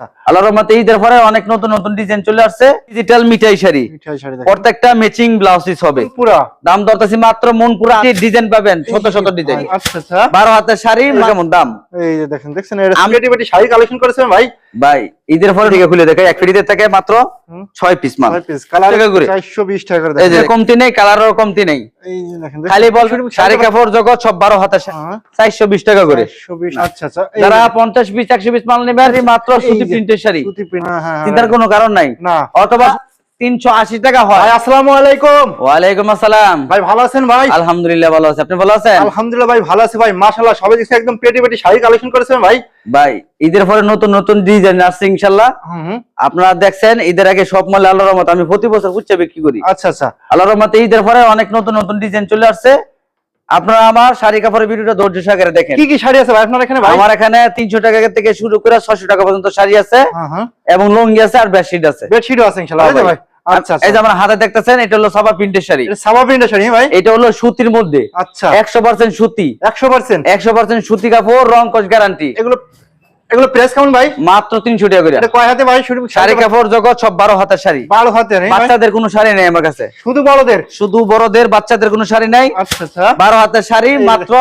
Yeah. আল্লাহর রহমতে ঈদের পরে অনেক নতুন নতুন ডিজাইন চলে আসছে। ডিজিটাল মিঠাই শাড়ি। মিঠাই শাড়ি দেখেন। প্রত্যেকটা ম্যাচিং ব্লাউজ পিস হবে পুরা। দাম দরতাছি মাত্র মন পুরা ডিজাইন পাবেন শত শত ডিজাইন আচ্ছা আচ্ছা বারো হাতের শাড়ি কেমন দাম? এই যে দেখেন দেখছেন এটা আমি- পেটি পেটি শাড়ি কালেকশন করেছেন ভাই? ভাই ঈদের পরে থেকে খুলে দেখে এক ফিরিতে থেকে মাত্র হুম। পিস মাল। ছয় পিস কালার 420 টাকা করে এই যে কমতি নেই কালারও কমতি নেই। এই যে দেখেন খালি বল শাড়ি কাপড় জগৎ সব বারো হাতের হ্যাঁ, চারশো বিশ টাকা করে। 420 আচ্ছা আচ্ছা। যারা পিস পিস মাল নেবে মাত্র প্রিন্টের শাড়ি হ্যাঁ, হ্যাঁ, হ্যাঁ, চিন্তার কোনো কারণ নাই? অথবা তিনশো আশি টাকা হয়। আসসালামু আলাইকুম। ওয়ালাইকুম আসসালাম। ভাই ভালো আছেন ভাই? আলহামদুলিল্লাহ ভালো আছে। আপনি ভালো আছেন? আলহামদুলিল্লাহ ভাই ভালো আছে ভাই। মাশাআল্লাহ সবাই দেখছি একদম পেটি পেটি শাড়ি কালেকশন করেছেন ভাই। ভাই ঈদের পরে নতুন নতুন ডিজাইন আসছে ইনশাল্লাহ আপনারা দেখছেন ঈদের আগে সব মালে আল্লাহর রহমত। আমি প্রতি বছর উচ্চে বিক্রি করি। আচ্ছা আচ্ছা। আল্লাহ রহমতে ঈদের পরে অনেক নতুন নতুন ডিজাইন চলে আসছে। আপনারা আমার শাড়ি কাপড়ের ভিডিওটা ধৈর্য সহকারে দেখেন। কি কি শাড়ি আছে ভাই আপনার এখানে ভাই? আমার এখানে তিনশো টাকা থেকে শুরু করে ছয়শো টাকা পর্যন্ত শাড়ি আছে হ্যাঁ হ্যাঁ। এবং লুঙ্গি আছে আর বেডশিট আছে। বেডশিটও আছে ইনশাআল্লাহ। এই যে ভাই। আচ্ছা এই আচ্ছা। যে আমরা হাতে দেখতেছেন এটা হলো সাবা প্রিন্টের শাড়ি। এটা সাবা প্রিন্টের শাড়ি হ্যাঁ ভাই? এটা হলো সুতির মধ্যে। আচ্ছা। একশো পার্সেন্ট সুতি। 100% একশো পার্সেন্ট সুতি কাপড় রং কস গ্যারান্টি এগুলো এগুলো প্রেস কেমন ভাই? মাত্র তিনশো টাকা করে। এটা কয় হাতে ভাই? শুধু শাড়ি কাপড় জগৎ সব বারো হাতের শাড়ি। বারো হাতে বাচ্চাদের কোনো শাড়ি নেই আমার কাছে। শুধু বড়দের? শুধু বড়দের বাচ্চাদের কোনো শাড়ি নাই। আচ্ছা আচ্ছা। বারো হাতের শাড়ি মাত্র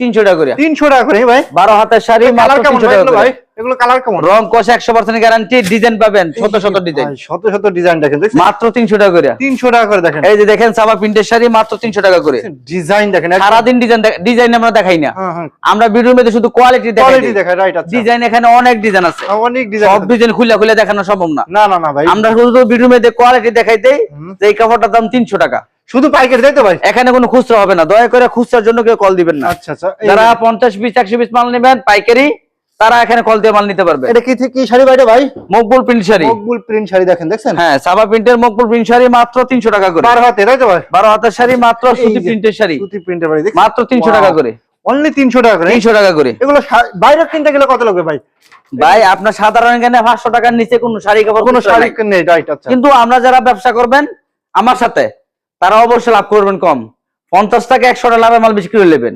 তিনশো টাকা করে। তিনশো টাকা করে ভাই? বারো হাতের শাড়ি মাত্র কালার কেমন তিনশো ভাই টাকা ভাই করে। এগুলো কালার কেমন? রং কষ একশো পার্সেন্ট গ্যারান্টি ডিজাইন পাবেন শত শত ডিজাইন শত শত ডিজাইন দেখেন মাত্র তিনশো টাকা করে। তিনশো টাকা করে দেখেন। এই যে দেখেন সাবা প্রিন্টের শাড়ি মাত্র তিনশো টাকা করে। ডিজাইন দেখেন ডিজাইন ডিজাইন আমরা দেখাই না। হ্যাঁ হ্যাঁ। আমরা ভিডিওর মধ্যে শুধু কোয়ালিটি দেখাই কোয়ালিটি দেখেন রাইট আচ্ছা। ডিজাইন এখানে অনেক ডিজাইন আছে। অনেক ডিজাইন সব ডিজাইন খুলে খুলে দেখানো সম্ভব না। না না না ভাই। আমরা শুধু ভিডিওর মধ্যে কোয়ালিটি দেখাই দেই যে এই কাপড়টার দাম তিনশো টাকা। শুধু পাইকারি তাই তো ভাই? এখানে কোনো খুচরা হবে না। দয়া করে খুচরার জন্য কেউ কল দিবেন না। আচ্ছা আচ্ছা। যারা পঞ্চাশ পিস একশো পিস মাল নেবেন পাইকারি তারা এখানে কল দিয়ে মাল নিতে পারবে। এটা কি কি শাড়ি ভাই এটা ভাই? মকবুল প্রিন্ট শাড়ি। মকবুল প্রিন্ট শাড়ি দেখেন দেখছেন? হ্যাঁ সাবা প্রিন্টের মকবুল প্রিন্ট শাড়ি মাত্র তিনশো টাকা করে। বারো হাতে তাই তো ভাই? বারো হাতের শাড়ি মাত্র সুতি প্রিন্টের শাড়ি। সুতি প্রিন্টের বাড়ি দেখছেন? মাত্র তিনশো টাকা করে। অনলি তিনশো টাকা করে? তিনশো টাকা করে। এগুলো বাইরে কিনতে গেলে কত লাগবে ভাই? ভাই আপনার সাধারণ এখানে পাঁচশো টাকার নিচে কোনো শাড়ি কাপড় কোনো শাড়ি নাই। রাইট আচ্ছা। কিন্তু আমরা যারা ব্যবসা করবেন আমার সাথে তারা অবশ্যই লাভ করবেন কম। পঞ্চাশ টাকা একশো টাকা লাভে মাল বিক্রি করে নেবেন।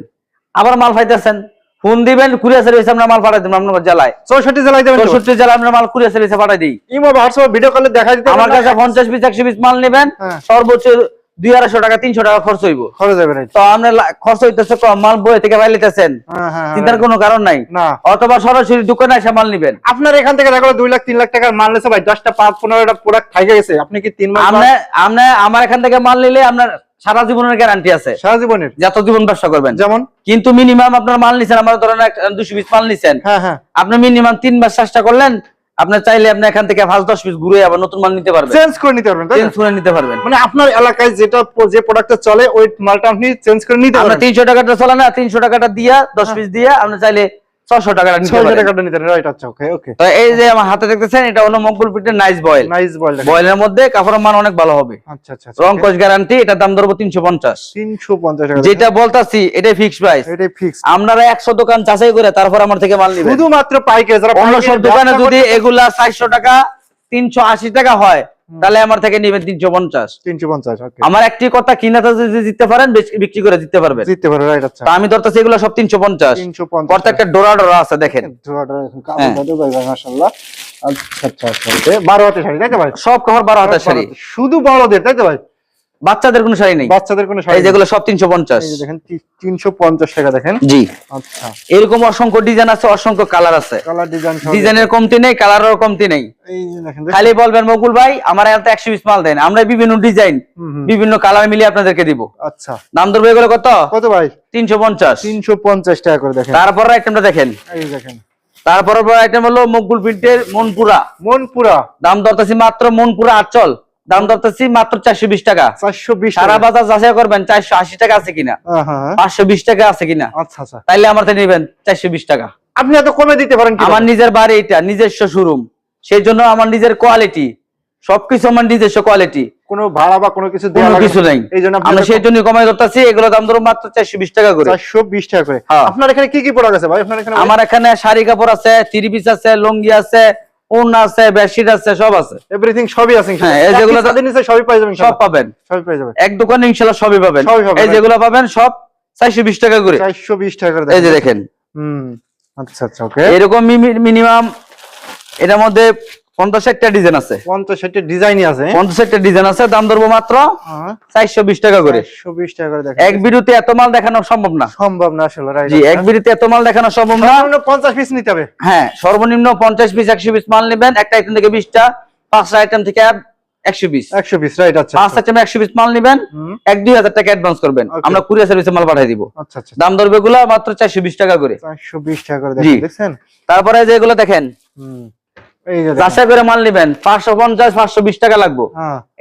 আবার মাল পাইতেছেন ফোন দিবেন? কুরিয়ার সার্ভিস আমরা মাল পাঠাই দেবেন আপনার জেলায় চৌষট্টি জেলায় দেবেন তো? চৌষট্টি জেলা আমরা মাল কুরিয়ার সার্ভিসে পাঠাই দিই। ইমো হোয়াটসঅ্যাপ ভিডিও কলে দেখা দিতে আমার কাছে না? পঞ্চাশ পিস একশো পিস মাল নেবেন হ্যাঁ। সর্বোচ্চ দুই আড়াইশো টাকা তিনশো টাকা খরচ হইব। খরচ রাইট তো লা- খরচ হইতেছে কম মাল বই থেকে পাইলিতেছেন হ্যাঁ হ্যাঁ চিন্তার কোনো কারণ নাই। অথবা সরাসরি দোকানে এসে মাল নিবেন। আপনার এখান থেকে দেখো দুই লাখ তিন লাখ টাকার মাল নিয়েছে ভাই দশটা পাঁচ পনেরোটা প্রোডাক্ট খাইয়ে গেছে। আপনি কি তিন মাস আপনি আপনি আমার এখান থেকে মাল নিলে আপনার সারা জীবনের গ্যারান্টি আছে। সারা জীবনের? যত জীবন ব্যবসা করবেন। যেমন? কিন্তু মিনিমাম আপনার মাল নিছেন আমার ধরেন দুশো পিস মাল নিছেন। হ্যাঁ হ্যাঁ। আপনি মিনিমাম তিন মাস চেষ্টা করলেন আপনি চাইলে আপনি এখান থেকে পাঁচ দশ পিস ঘুরে আবার নতুন মাল নিতে পারবেন। চেঞ্জ করে নিতে পারবেন চেঞ্জ করে নিতে পারবেন। মানে আপনার এলাকায় যেটা যে প্রোডাক্টটা চলে ওই মালটা আপনি চেঞ্জ করে নিতে পারবেন। তিনশো টাকাটা চলে না তিনশো টাকাটা দিয়া দশ পিস দিয়া আপনি চাইলে টাকাটা ছয়শো টাকাটা নিতে রাইট আচ্ছা ওকে ওকে তো এই যে আমার হাতে দেখতেছেন এটা হলো মকবুল পিটের নাইস বয়েল নাইস বল বয়েলের মধ্যে কাপড়ের মান অনেক ভালো হবে। আচ্ছা আচ্ছা রং কোচ গ্যারান্টি এটার দাম ধরবো তিনশো পঞ্চাশ। তিনশো পঞ্চাশ টাকা। যেটা বলতাছি এটাই ফিক্স প্রাইস এটাই ফিক্স আপনারা একশো দোকান যাচাই করে তারপর আমার থেকে মাল নিবেন। শুধুমাত্র পাইকারি যারা অন্য সব দোকানে যদি এগুলা চারশো টাকা তিনশো আশি টাকা হয় তাহলে আমার থেকে নিবেন তিনশো পঞ্চাশ। তিনশো পঞ্চাশ আমার একটি কথা কিনা যদি দিতে পারেন বিক্রি করে দিতে পারবেন। জিততে পারবেন রাইট আচ্ছা। আমি ধরতেছি এগুলো সব তিনশো পঞ্চাশ। তিনশো পঞ্চাশ প্রত্যেকটা ডোরা ডোরা আছে দেখেন। হ্যাঁ। মাসাল্লাহ আচ্ছা আচ্ছা আচ্ছা বারো হাতে শাড়ি তাই তো ভাই? সব কাপড় বারো হাতে শাড়ি। শুধু বড়দের তাই তো ভাই? বাচ্চাদের কোনো শাড়ি নেই? বাচ্চাদের কোনো শাড়ি এই যেগুলো সব তিনশো পঞ্চাশ। এই যে দেখেন তিনশো পঞ্চাশ টাকা দেখেন। জি। আচ্ছা। এরকম অসংখ্য ডিজাইন আছে অসংখ্য কালার আছে। কালার ডিজাইন ডিজাইনের কমতি নেই কালারেরও কমতি নেই। এই যে দেখেন খালি বলবেন মকুল ভাই আমার এত একশো পিস মাল দেন আমরা বিভিন্ন ডিজাইন। বিভিন্ন কালার মিলিয়ে আপনাদেরকে দিব। আচ্ছা। দাম ধরবে এগুলো কত? কত ভাই? তিনশো পঞ্চাশ। তিনশো পঞ্চাশ টাকা করে দেখেন। তারপর আইটেমটা দেখেন। এই দেখেন। তারপর আইটেম হলো মকবুল প্রিন্টের মনপুরা। মন পুরা দাম দরতাছি মাত্র মনপুরা আচল দাম দরতাছি মাত্র চারশো বিশ টাকা। চারশো বিশ সারা বাজার যাচাই করবেন চারশো আশি টাকা আছে কিনা? হ্যাঁ হ্যাঁ পাঁচশো বিশ টাকা আছে কিনা? আচ্ছা আচ্ছা। তাইলে আমার নিবেন চারশো বিশ টাকা। আপনি এত কমে দিতে পারেন আমার নিজের বাড়ি এটা নিজস্ব শোরুম। সেই জন্য আমার নিজের কোয়ালিটি সবকিছু আমার নিজস্ব কোয়ালিটি। কোনো ভাড়া বা কোনো কিছু দেওয়া কিছু নাই। এই জন্য আমরা সেই জন্য কমাই ধরতেছি এগুলো দাম ধরো মাত্র চারশো বিশ টাকা করে। চারশো বিশ টাকা করে। হ্যাঁ। আপনার এখানে কি কি প্রোডাক্ট আছে ভাই? আপনার এখানে আমার এখানে শাড়ি কাপড় আছে থ্রি পিস আছে লুঙ্গি আছে ওড়না আছে বেডশিট আছে সব আছে। এভরিথিং সবই আছে হ্যাঁ, এই যেগুলো যাদের তাদের নিচে সবই পাই যাবেন সব পাবেন। সবই পাই যাবেন এক দোকানে ইনশাআল্লাহ সবই পাবেন। এই যেগুলো পাবেন সব চারশো বিশ টাকা করে। চারশো বিশ টাকা করে এই যে দেখেন। হুম আচ্ছা আচ্ছা ওকে। এরকম মিনিমাম এটার মধ্যে পঞ্চাশ একটা ডিজাইন আছে। ডিজাইনই আছে পঞ্চাশ একটা ডিজাইন আছে দাম ধরবো মাত্র হ্যাঁ। টাকা করে। একশো বিশ টাকা করে দেখেন এক ভিডিওতে এত মাল দেখানো সম্ভব না। সম্ভব না আসলে রাইট। জি এক ভিডিওতে এত মাল দেখানো সম্ভব না। পঞ্চাশ পিস নিতে হবে। হ্যাঁ সর্বনিম্ন পঞ্চাশ পিস একশো পিস মাল নেবেন। একটা আইটেম থেকে বিশটা পাঁচটা আইটেম থেকে একশো পিস একশো পিস রাইট আচ্ছা পাঁচ আইটেম পিস মাল নেবেন। হুম, এক দুই হাজার টাকা অ্যাডভান্স করবেন. আমরা কুরিয়ার সার্ভিসে মাল পাঠিয়ে দিব। আচ্ছা আচ্ছা। দাম ধরবে গুলা মাত্র চারশো বিশ টাকা করে। চারশো বিশ টাকা করে দেখেন তারপরে যেগুলো দেখেন। হুম, দেখেন। যাচাই করে মাল নেবেন। পাঁচশো পঞ্চাশ পাঁচশো বিশ টাকা লাগবে।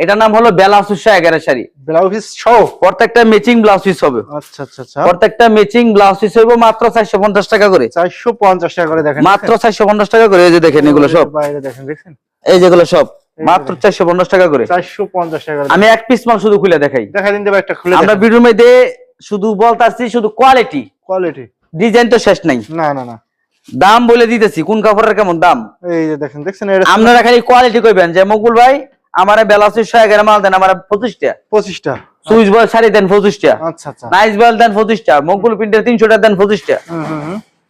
এটার নাম হলো বেলাস উৎসাহ এগারো শাড়ি। ব্লাউজ পিস সহ? প্রত্যেকটা ম্যাচিং ব্লাউজ পিস হবে। আচ্ছা আচ্ছা প্রত্যেকটা ম্যাচিং ব্লাউজ পিস হইব মাত্র চারশো পঞ্চাশ টাকা করে। চারশো পঞ্চাশ টাকা করে দেখেন। মাত্র চারশো পঞ্চাশ টাকা করে। এই যে দেখেন এগুলো সব। বাইরে দেখেন দেখছেন? এই যেগুলো সব। মাত্র চারশো পঞ্চাশ টাকা করে। চারশো পঞ্চাশ টাকা আমি এক পিস মাল শুধু খুলে দেখাই। দেখা দিন দেবে একটা খুলে আমরা ভিডিওর মধ্যে শুধু বলতাছি শুধু কোয়ালিটি কোয়ালিটি ডিজাইন তো শেষ নাই। না না না। দাম বলে দিতেছি কোন কাপড়ের কেমন দাম? এই যে দেখেন দেখছেন আপনারা খালি কোয়ালিটি কইবেন যে মকুল ভাই আমার এগারো মাল দেন আমার পঁচিশটা। পঁচিশটা। সুইচ বল শাড়ি দেন পঁচিশটা। আচ্ছা আচ্ছা। নাইস বল দেন পঁচিশটা প্রিন্টের তিনশোটা দেন পঁচিশটা।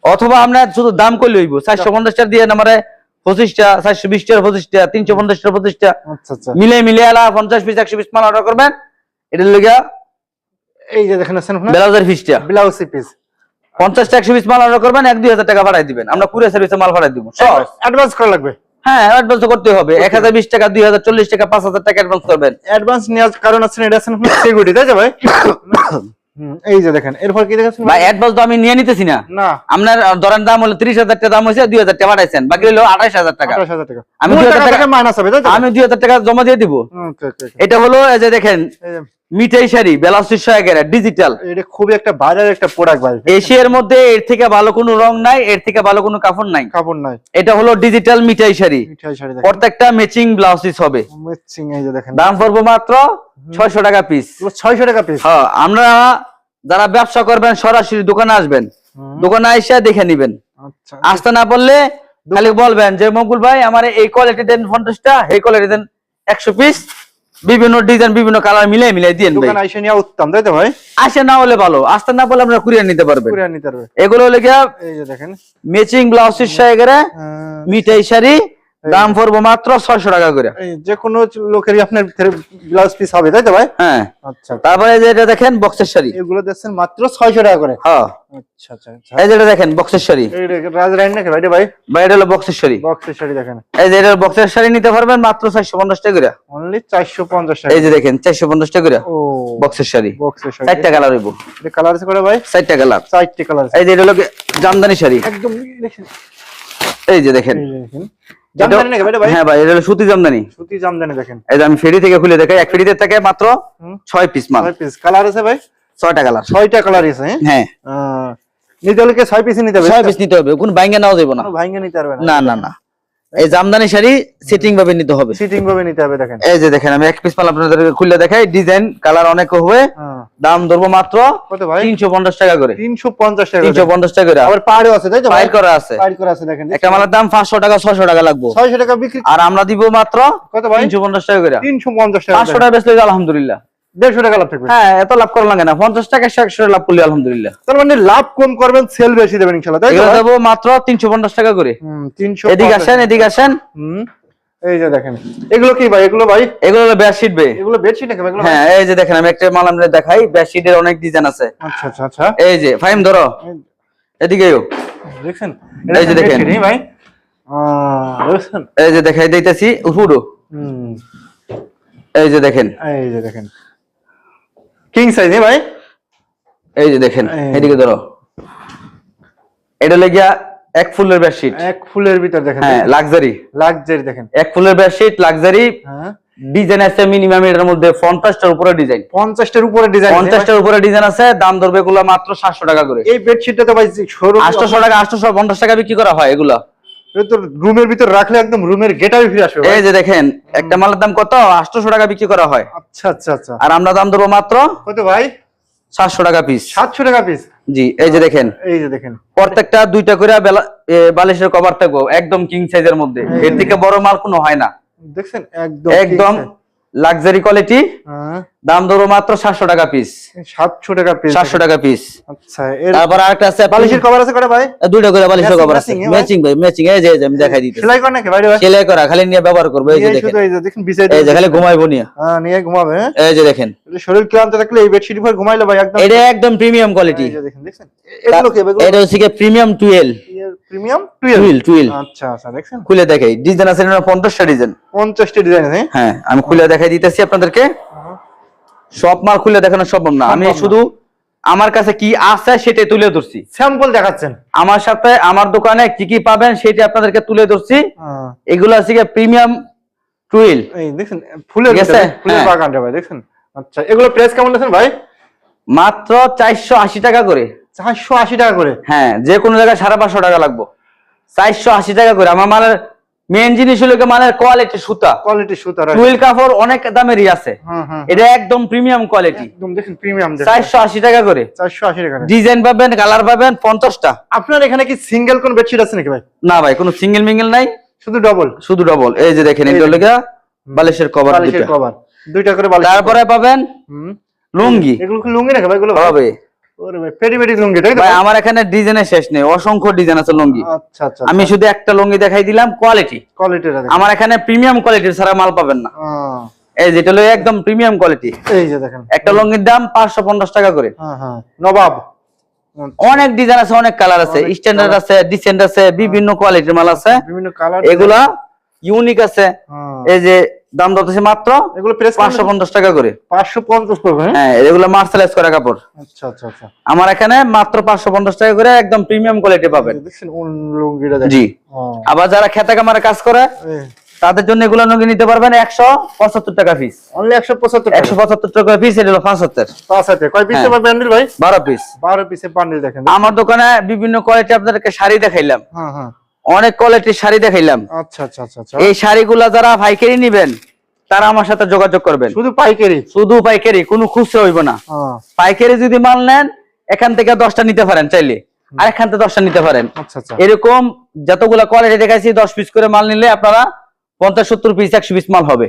অথবা আপনার শুধু দাম করলে হইব চারশো পঞ্চাশটা দিয়ে আমার পঁচিশটা চারশো বিশটা পঁচিশটা তিনশো পঞ্চাশটা পঁচিশটা। আচ্ছা আচ্ছা। মিলে মিলে আলা পঞ্চাশ পিস একশো পিস মাল অর্ডার করবেন। এটার লেগে এই যে দেখেন ব্লাউজের ফিসটা ব্লাউজ পিস। পঞ্চাশটা একশো পিস মাল অর্ডার করবেন এক দুই হাজার টাকা ভাড়াই দিবেন। আমরা কুরিয়ার সার্ভিসে মাল ভাড়াই দিব অ্যাডভান্স করা লাগবে? হ্যাঁ অ্যাডভান্স করতে হবে। এক হাজার বিশ টাকা দুই হাজার চল্লিশ টাকা পাঁচ হাজার টাকা অ্যাডভান্স করবেন। অ্যাডভান্স নেওয়ার কারণ আছে এটা আছেন সিকিউরিটি তাই ভাই? এই যে দেখেন এরপর কি ভাই অ্যাডভান্স তো আমি নিয়ে নিতেছি না। না। আপনার ধরেন দাম হলো ত্রিশ হাজার টাকা দাম হয়েছে দুই হাজার টাকা পাঠাইছেন বাকি হলো টাকা। টাকা। আমি আমি দুই হাজার টাকা- টাকা মাইনাস হবে তাই আমি দুই হাজার টাকা জমা দিয়ে দিব। এটা হলো এই যে দেখেন মিঠাই শাড়ি বেলাস শস্য একেরা ডিজিটাল এটা খুবই একটা ভাইরাল একটা প্রোডাক্ট ভাই। এশিয়ার মধ্যে এর থেকে ভালো কোনো রং নাই এর থেকে ভালো কোনো কাপড় নাই। কাপড় নাই। এটা হলো ডিজিটাল মিঠাই শাড়ি। মিঠাই শাড়ি প্রত্যেকটা ম্যাচিং ব্লাউজ পিস হবে। ম্যাচিং এই যে দেখেন। দাম পড়ব মাত্র ছয়শো টাকা পিস ছয়শো টাকা পিস হ্যাঁ আমরা যারা ব্যবসা করবেন সরাসরি দোকানে আসবেন। দোকানে এসে দেখে নিবেন। আচ্ছা। আসতে না পারলে খালি বলবেন যে মকুল ভাই আমার এই কোয়ালিটি দেন পঞ্চাশটা এই কোয়ালিটি দেন একশো পিস বিভিন্ন ডিজাইন বিভিন্ন কালার মিলাই মিলাই দিয়ে ভাই দোকান আইসে নিয়ে উত্তম তাই তো ভাই? আসে না হলে ভালো। আসতে না বলে আমরা কুরিয়ার নিতে পারবেন। কুরিয়ার নিতে পারবে। এগুলো হলে কি এই যে দেখেন। ম্যাচিং ব্লাউজ এর সাথে মিঠাই শাড়ি দাম পড়ব মাত্র ছয়শো টাকা করে। যে কোনো লোকেরই আপনার ব্লাউজ পিস হবে তাই তো ভাই? হ্যাঁ। আচ্ছা। তারপরে এই যে এটা দেখেন বক্সের শাড়ি। এগুলো দেখছেন মাত্র ছয়শো টাকা করে। হ্যাঁ। আচ্ছা আচ্ছা আচ্ছা। এই যে দেখেন বক্সের শাড়ি। নাকি ভাই ভাই? এটা হলো বক্সের শাড়ি। বক্সের শাড়ি দেখেন। এই যে এটা বক্সের শাড়ি নিতে পারবেন মাত্র চারশো পঞ্চাশ টাকা করে। অনলি চারশো পঞ্চাশ টাকা। এই যে দেখেন চারশো পঞ্চাশ টাকা করে। ও বক্সের শাড়ি। বক্সের শাড়ি। চারটা কালার হইব। এটা কালার আছে করে ভাই? চারটা কালার চারটে কালার এই যে এটা হলো জামদানি শাড়ি। একদম এই যে দেখেন। হ্যাঁ ভাই এটা হলো সুতি জামদানি। সুতি জামদানি দেখেন। এই যে আমি ফেরি থেকে খুলে দেখাই এক ফেরিতে থাকে মাত্র ছয় পিস মাল। ছয় পিস কালার আছে ভাই? ছয়টা কালার ছয়টা কালার আছে হ্যাঁ? হ্যাঁ। নিতে হলে ছয় পিস নিতে হবে? ছয় পিস নিতে হবে কোন বাইঙ্গা নাও দেবো না। কোনো নিতে পারবে না না না। এই জামদানি শাড়ি সেটিং ভাবে নিতে হবে। সিটিং ভাবে নিতে হবে দেখেন। এই যে দেখেন আমি এক পিস মাল আপনাদের খুলে দেখাই ডিজাইন কালার অনেক হবে। হ্যাঁ। দাম ধরবো মাত্র কত ভাই? তিনশো পঞ্চাশ টাকা করে। তিনশো পঞ্চাশ টাকা তিনশো পঞ্চাশ টাকা করে। আবার পাড়েও আছে তাই তো বাইর করা আছে। পাড় করা আছে দেখেন। একটা মালের দাম পাঁচশো টাকা ছয়শো টাকা লাগবে। ছয়শো টাকা বিক্রি আর আমরা দিব মাত্র কত ভাই? তিনশো পঞ্চাশ টাকা করে। তিনশো পঞ্চাশ টাকা পাঁচশো টাকা বেচলে আলহামদুলিল্লাহ। দেড়শো টাকা লাভ থাকবে। হ্যাঁ এত লাভ করা লাগে না। পঞ্চাশ টাকা একশো একশো লাভ করলে আলহামদুলিল্লাহ। তার মানে লাভ কম করবেন সেল বেশি দেবেন ইনশাল্লাহ তাই তো? এগুলো ভাই? দেবো মাত্র তিনশো পঞ্চাশ টাকা করে। তিনশো এদিকে আসেন এদিকে আসেন। এই যে দেখেন। এগুলো কি ভাই? এগুলো ভাই? এগুলো বেডশিট বে এগুলো বেডশিট নাকি এগুলো হ্যাঁ এই যে দেখেন আমি একটা মাল আপনাদের দেখাই। বেডশিটের অনেক ডিজাইন আছে। আচ্ছা আচ্ছা আচ্ছা। এই যে ফাইম ধরো। এদিকেও দেখছেন? এই যে দেখেন। ভাই। এই যে দেখাই দিতেছি হুম, এই যে দেখেন। এই যে দেখেন। কিং সাইজ ভাই? এই যে দেখেন। এদিকে ধরো। এটা লেগিয়া এক ফুলের বেডশিট এক ফুলের ভিতর দেখেন। হ্যাঁ লাক্সারি লাক্সারি দেখেন। এক ফুলের বেডশিট লাক্সারি হ্যাঁ। ডিজাইন আছে মিনিমাম এটার মধ্যে পঞ্চাশটার উপরে ডিজাইন পঞ্চাশটার উপরে ডিজাইন পঞ্চাশটার উপরে ডিজাইন আছে দাম ধরবে এগুলো মাত্র সাতশো টাকা করে। এই বেডশিটটা তো ভাই শোরুম আটশোশো টাকা আটশোশো পঞ্চাশ টাকা বিক্রি করা হয় এগুলো। তো রুমের ভিতর রাখলে একদম রুমের গেটারে ফিরে আসবে এই যে দেখেন একটা মালের দাম কত? আটশোশো টাকা বিক্রি করা হয়। আচ্ছা আচ্ছা আচ্ছা। আর আমরা দাম ধরবো মাত্র কত ভাই? সাতশো টাকা পিস সাতশো টাকা পিস জি এই যে দেখেন। এই যে দেখেন। প্রত্যেকটা দুইটা করে বালিশের কভার থাকব একদম কিং সাইজের মধ্যে। এর থেকে বড় মাল কোনো হয় না। দেখছেন? একদম একদম। লাক্সারি কোয়ালিটি হ্যাঁ। দাম ধরো মাত্র সাতশো টাকা পিস সাতশো টাকা পিস সাতশো টাকা পিস আচ্ছা তারপর আরেকটা আছে বালিশের কভার আছে কটা ভাই? দুইটা করে বালিশের কভার আছে? ম্যাচিং ভাই? ম্যাচিং এই যে আমি দেখাই দিতে সেলাই করে নাকি ভাই সেলাই করা খালি নিয়ে ব্যবহার করব এই যে দেখেন। এই যে দেখুন বিছাই এই যে খালি ঘুমাইবো নিয়ে। হ্যাঁ নিয়ে ঘুমাবে হ্যাঁ? এই যে দেখেন। শরীর ক্লান্ত থাকলে এই বেডশিট পর ঘুমাইলে ভাই একদম এটা একদম প্রিমিয়াম কোয়ালিটি এই যে দেখেন দেখছেন? এ- এগুলো কি এটা হচ্ছে প্রিমিয়াম টুয়েল প্রিমিয়াম টুয়েল টুয়েল আচ্ছা আচ্ছা দেখছেন? খুলে দেখাই। ডিজাইন আছে পঞ্চাশটা ডিজাইন পঞ্চাশটি ডিজাইন আছে হ্যাঁ? আমি খুলে দেখাই দিতেছি আপনাদেরকে। সব মাল খুলে দেখানো সম্ভব না। আমি শুধু আমার কাছে কি আছে সেটাই তুলে ধরছি। স্যাম্পল দেখাচ্ছেন? আমার সাথে আমার দোকানে কি কি পাবেন সেটা আপনাদেরকে তুলে ধরছি। হ্যাঁ। এগুলো আছে কি প্রিমিয়াম টুইল এই দেখছেন ফুলের ফুলের হ্যাঁ। বাগানটা ভাই দেখছেন? আচ্ছা এগুলো প্রাইস কেমন আছেন ভাই? মাত্র চারশো আশি টাকা করে। চারশো আশি টাকা করে। হ্যাঁ যে কোনো জায়গায় সাড়ে পাঁচশো টাকা লাগবে। চারশো আশি টাকা করে। আমার মালের মেন জিনিস হলো মালের কোয়ালিটি সুতা। কোয়ালিটি সুতা টুইল কাপড় অনেক দামেরই আছে। এটা একদম প্রিমিয়াম কোয়ালিটি একদম দেখেন প্রিমিয়াম চারশো আশি টাকা করে। চারশো আশি টাকা ডিজাইন পাবেন কালার পাবেন পঞ্চাশটা। আপনার এখানে কি সিঙ্গেল কোন বেডশিট আছে নাকি ভাই? না ভাই কোনো সিঙ্গেল মিঙ্গেল নাই। শুধু ডবল শুধু ডবল এই যে দেখেন এটা হলো বালিশের কভার বালিশের কভার দুইটা করে বালিশ তারপরে পাবেন লুঙ্গি। এগুলো কি লুঙ্গি নাকি ভাই? এগুলো? হবে আমার এখানে ডিজাইনের শেষ নেই অসংখ্য ডিজাইন আছে লুঙ্গি। আচ্ছা আচ্ছা আমি শুধু একটা লুঙ্গি দেখাই দিলাম কোয়ালিটি কোয়ালিটিটা আমার এখানে প্রিমিয়াম কোয়ালিটির ছাড়া মাল পাবেন না। এই যেটা হলো একদম প্রিমিয়াম কোয়ালিটি এই যে দেখেন। একটা লুঙ্গির দাম পাঁচশো পঞ্চাশ টাকা করে। হ্যাঁ হ্যাঁ। নবাব। অনেক ডিজাইন আছে অনেক কালার আছে। স্ট্যান্ডার্ড আছে ডিসেন্ট আছে বিভিন্ন কোয়ালিটির মাল আছে। বিভিন্ন কালার এগুলা ইউনিক আছে। এই যে দাম দরতেছে মাত্র এগুলো প্রেস পাঁচশো পঞ্চাশ টাকা করে। পাঁচশো পঞ্চাশ হ্যাঁ? হ্যাঁ এগুলো মার্সেলাইজ করা কাপড়। আচ্ছা আচ্ছা আচ্ছা। আমার এখানে মাত্র পাঁচশো পঞ্চাশ টাকা করে একদম প্রিমিয়াম কোয়ালিটি পাবেন। দেখছেন লুঙ্গিটা দেখেন। জি। আবার যারা খেতে কামারে কাজ করে তাদের জন্য এগুলো লুঙ্গি নিতে পারবেন একশো পঁচাত্তর টাকা পিস পঁচাত্তর একশো পঁচাত্তর টাকা পিস এটা হলো পঁচাত্তর পাঁচ হাতে কয় পিসে হ্যাঁ। বান্ডিল ভাই? বারো পিস বারো পিসে বান্ডিল দেখেন। আমার দোকানে বিভিন্ন কোয়ালিটি আপনাদেরকে শাড়ি দেখাইলাম। হ্যাঁ হ্যাঁ। অনেক কোয়ালিটির শাড়ি দেখাইলাম। আচ্ছা আচ্ছা আচ্ছা আচ্ছা। এই শাড়িগুলা যারা পাইকারি নিবেন তারা আমার সাথে যোগাযোগ করবেন। শুধু পাইকারি? শুধু পাইকারি কোনো খুচরা হইব না। হ্যাঁ। পাইকারি যদি মাল নেন এখান থেকে দশটা নিতে পারেন চাইলে। আর এখান থেকে দশটা নিতে পারেন। আচ্ছা আচ্ছা। এরকম যতগুলা কোয়ালিটি দেখাইছি দশ পিস করে মাল নিলে আপনারা পঞ্চাশ সত্তর পিস একশো পিস মাল হবে।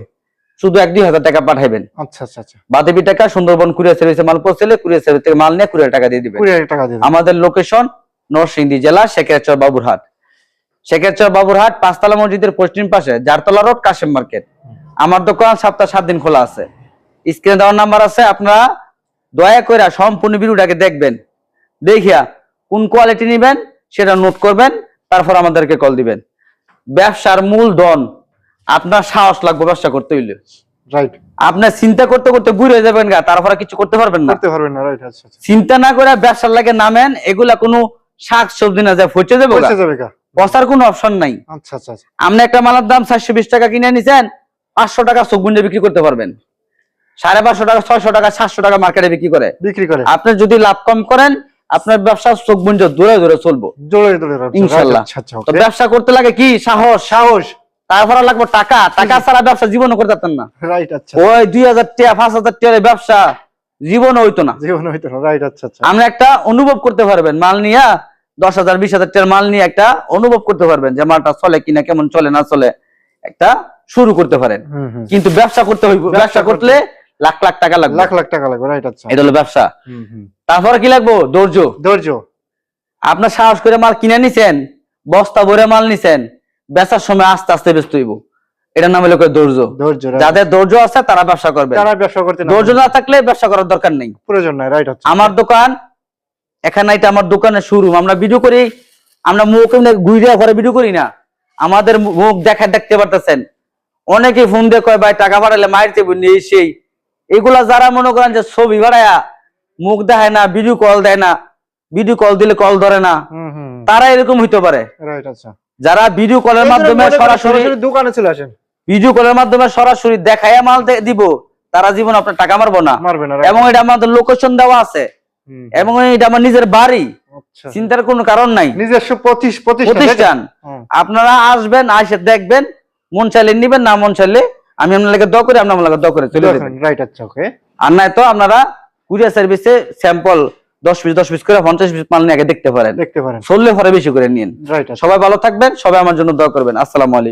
শুধু এক দুই হাজার টাকা পাঠাইবেন। আচ্ছা আচ্ছা বাদেবি টাকা সুন্দরবন কুরিয়ার সার্ভিসে মাল পৌঁছলে কুরিয়ার সার্ভিস থেকে মাল নিয়ে কুড়ি টাকা দিয়ে দিবেন। কুড়ি হাজার টাকা দিয়ে আমাদের লোকেশন নরসিংদী জেলা শেখেরচর বাবুরহাট। শেখেরচর বাবুরহাট পাঁচতলা মসজিদের পশ্চিম পাশে জারতলা রোড কাশেম মার্কেট। আমার দোকান সপ্তাহ সাত দিন খোলা আছে। স্ক্রিনে দেওয়ার নাম্বার আছে আপনারা দয়া করে সম্পূর্ণ ভিডিওটাকে দেখবেন। দেখিয়া কোন কোয়ালিটি নেবেন সেটা নোট করবেন তারপর আমাদেরকে কল দিবেন। ব্যবসার মূল ধন আপনার সাহস লাগবে ব্যবসা করতে হইলে। রাইট আপনার চিন্তা করতে করতে ঘুরে যাবেন গা তারপরে কিছু করতে পারবেন না। করতে পারবেন না রাইট আচ্ছা আচ্ছা। চিন্তা না করে ব্যবসার লাগে নামেন এগুলা কোনো শাক সবজি না যায় ফচে গা। যাবে কা পচার কোনো অপশন নাই। আচ্ছা আচ্ছা আচ্ছা। আপনি একটা মালের দাম চারশো বিশ টাকা কিনে নিছেন পাঁচশো টাকা চোখ বুঝে বিক্রি করতে পারবেন। সাড়ে পাঁচশো টাকা ছয়শো টাকা সাতশো টাকা মার্কেটে বিক্রি করে। বিক্রি করে। আপনি যদি লাভ কম করেন আপনার ব্যবসা চোখ বুঝে দূরে দূরে চলবো। ব্যবসা। ইনশাল্লাহ। করতে লাগে কি? সাহস। সাহস। তারপরে লাগবে টাকা। টাকা ছাড়া ব্যবসা জীবনে করতে পারতেন না। ওই দুই হাজার টাকা পাঁচ হাজার টাকার ব্যবসা জীবন হইতো না। জীবন হইতো না। রাইট আচ্ছা। আপনি একটা অনুভব করতে পারবেন। মাল নিয়ে দশ হাজার বিশ হাজার টাকার মাল নিয়ে একটা অনুভব করতে পারবেন যে মালটা চলে কিনা কেমন চলে না চলে একটা শুরু করতে পারেন। কিন্তু ব্যবসা করতে হইব ব্যবসা করলে লাখ লাখ টাকা লাগবে। লাখ লাখ টাকা লাগবে রাইট আচ্ছা। এটা হলো ব্যবসা। তারপরে কি লাগবো? ধৈর্য। ধৈর্য। আপনার সাহস করে মাল কিনে নিছেন বস্তা ভরে মাল নিছেন বেচার সময় আস্তে আস্তে ব্যস্ত হইব। এটার নাম হলো ধৈর্য। ধৈর্য যাদের ধৈর্য আছে তারা ব্যবসা করবে তারা ব্যবসা করতে না ধৈর্য না থাকলে ব্যবসা করার দরকার নেই। প্রয়োজন নাই রাইট আচ্ছা। আমার দোকান এখানে এটা আমার দোকানের শোরুম আমরা ভিডিও করি আমরা মুখ ঘুরিয়া ঘরে ভিডিও করি না। আমাদের মুখ দেখা দেখতে পারতেছেন। অনেকে ফোন দিয়ে কয় ভাই টাকা পাঠালে মায়ের চেয়ে নিয়ে সেই। এগুলা যারা মনে করেন যে ছবি ভাড়ায়া মুখ দেখায় না ভিডিও কল দেয় না ভিডিও কল দিলে কল ধরে না তারা এরকম হইতে পারে। আচ্ছা। যারা ভিডিও কলের মাধ্যমে এই সরাসরি দোকানে চলে আসেন। ভিডিও কলের মাধ্যমে সরাসরি দেখায় মাল দিব তারা জীবন আপনার টাকা মারবো না। এবং এটা আমাদের লোকেশন দেওয়া আছে। এবং এটা আমার নিজের বাড়ি। আচ্ছা। চিন্তার কোনো কারণ নাই। নিজস্ব প্রতিষ- প্রতিষ্ঠান আপনারা আসবেন আসে দেখবেন মন চাইলে নিবেন না মন চাইলে আমি আপনার দোয়া করে আপনার লাগে দোয়া করে চলে রাইট আচ্ছা ওকে আর নাই তো আপনারা কুরিয়ার সার্ভিসে স্যাম্পল দশ পিস দশ পিস করে পঞ্চাশ পিস মাল নিয়ে আগে দেখতে পারেন। দেখতে পারেন। চললে পরে বেশি করে নিন। আচ্ছা। সবাই ভালো থাকবেন সবাই আমার জন্য দোয়া করবেন। আসসালামু আলাইকুম।